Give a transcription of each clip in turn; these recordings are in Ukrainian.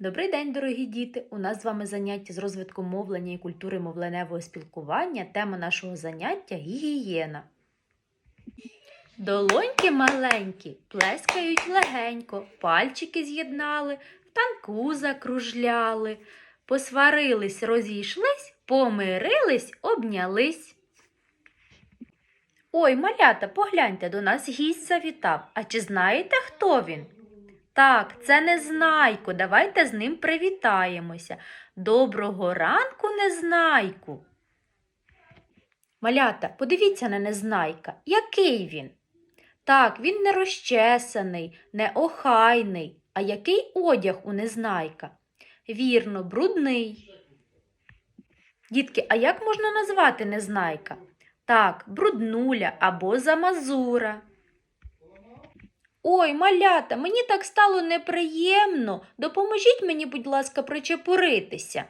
Добрий день, дорогі діти! У нас з вами заняття з розвитку мовлення і культури мовленевого спілкування. Тема нашого заняття гігієна. Долоньки маленькі, плескають легенько, пальчики з'єднали, в танку закружляли, посварились, розійшлись, помирились, обнялись. Ой, малята, погляньте, до нас гість завітав. А чи знаєте, хто він? Так, це Незнайко. Давайте з ним привітаємося. Доброго ранку, Незнайку. Малята, подивіться на Незнайка. Який він? Так, він не розчесаний, не охайний. А який одяг у Незнайка? Вірно, брудний. Дітки, а як можна назвати Незнайка? Так, бруднуля або замазура. Ой, малята, мені так стало неприємно. Допоможіть мені, будь ласка, причепуритися.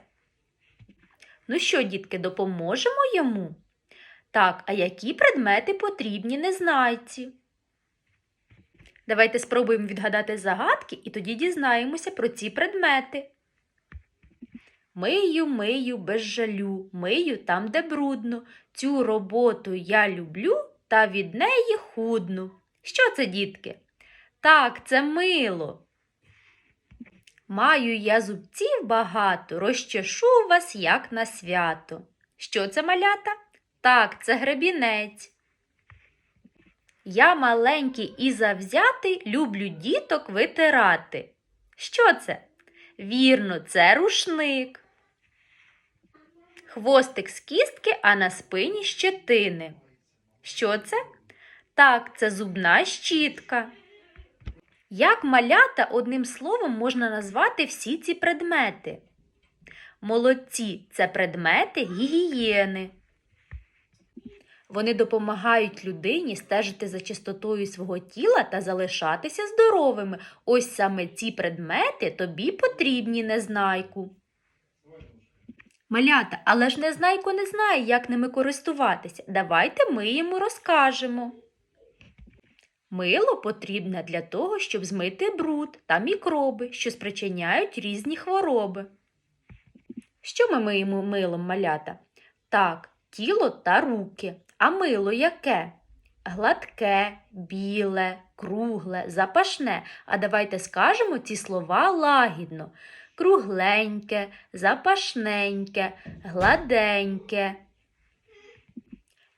Ну що, дітки, допоможемо йому? Так, а які предмети потрібні незнайці? Давайте спробуємо відгадати загадки і тоді дізнаємося про ці предмети. Мию, мию без жалю, мию там, де брудно. Цю роботу я люблю та від неї худну. Що це, дітки? Так, це мило. Маю я зубців багато, розчешу вас, як на свято. Що це малята? Так, це гребінець. Я маленький і завзятий, люблю діток витирати. Що це? Вірно, це рушник. Хвостик з кістки, а на спині щетини. Що це? Так, це зубна щітка. Як малята одним словом можна назвати всі ці предмети? Молодці це предмети гігієни. Вони допомагають людині стежити за чистотою свого тіла та залишатися здоровими. Ось саме ці предмети тобі потрібні, незнайку. Малята, але ж незнайко не знає, як ними користуватися. Давайте ми йому розкажемо. Мило потрібне для того, щоб змити бруд та мікроби, що спричиняють різні хвороби. Що ми миємо милом малята? Так, тіло та руки. А мило яке? Гладке, біле, кругле, запашне. А давайте скажемо ці слова лагідно. Кругленьке, запашненьке, гладеньке.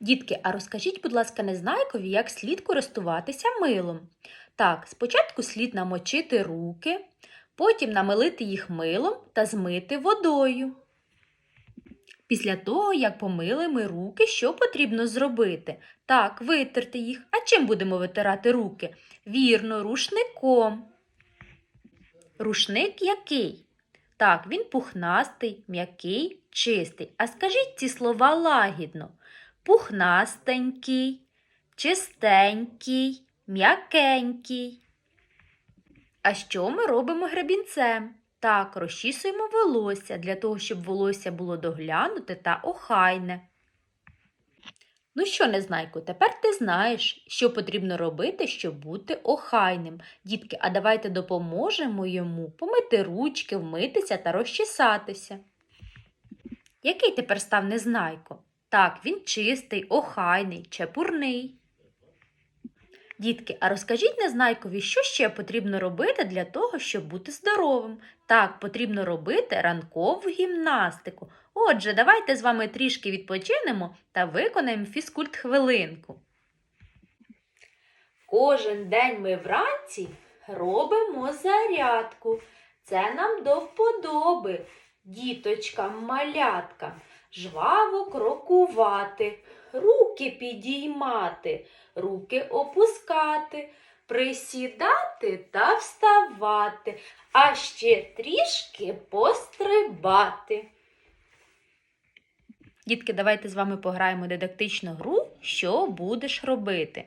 Дітки, а розкажіть, будь ласка, незнайкові, як слід користуватися милом. Так, спочатку слід намочити руки, потім намилити їх милом та змити водою. Після того, як помили ми руки, що потрібно зробити? Так, витерти їх. А чим будемо витирати руки? Вірно, рушником. Рушник який? Так, він пухнастий, м'який, чистий. А скажіть ці слова лагідно. Пухнастенький, чистенький, м'якенький. А що ми робимо гребінцем? Так, розчісуємо волосся для того, щоб волосся було доглянуте та охайне. Ну що, незнайко, тепер ти знаєш, що потрібно робити, щоб бути охайним. Дітки, а давайте допоможемо йому помити ручки, вмитися та розчесатися. Який тепер став незнайко? Так, він чистий, охайний, чепурний. Дітки, а розкажіть незнайкові, що ще потрібно робити для того, щоб бути здоровим? Так, потрібно робити ранкову гімнастику. Отже, давайте з вами трішки відпочинемо та виконаємо фізкульт хвилинку. Кожен день ми вранці робимо зарядку. Це нам до вподоби, діточкам, маляткам. Жваво крокувати, руки підіймати, руки опускати, присідати та вставати, а ще трішки пострибати. Дітки, давайте з вами пограємо дидактичну гру, що будеш робити.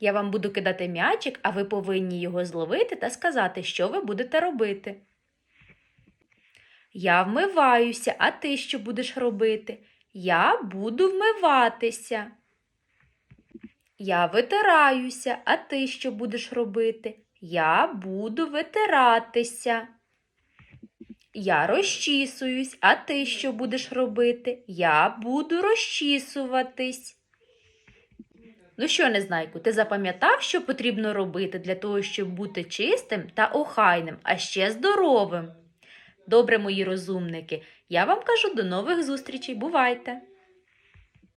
Я вам буду кидати м'ячик, а ви повинні його зловити та сказати, що ви будете робити. Я вмиваюся, а ти що будеш робити? Я буду вмиватися. Я витираюся, а ти що будеш робити? Я буду витиратися. Я розчісуюсь, а ти що будеш робити? Я буду розчісуватись. Ну що, Незнайку, ти запам'ятав, що потрібно робити для того, щоб бути чистим та охайним, а ще здоровим? Добре, мої розумники, я вам кажу до нових зустрічей. Бувайте!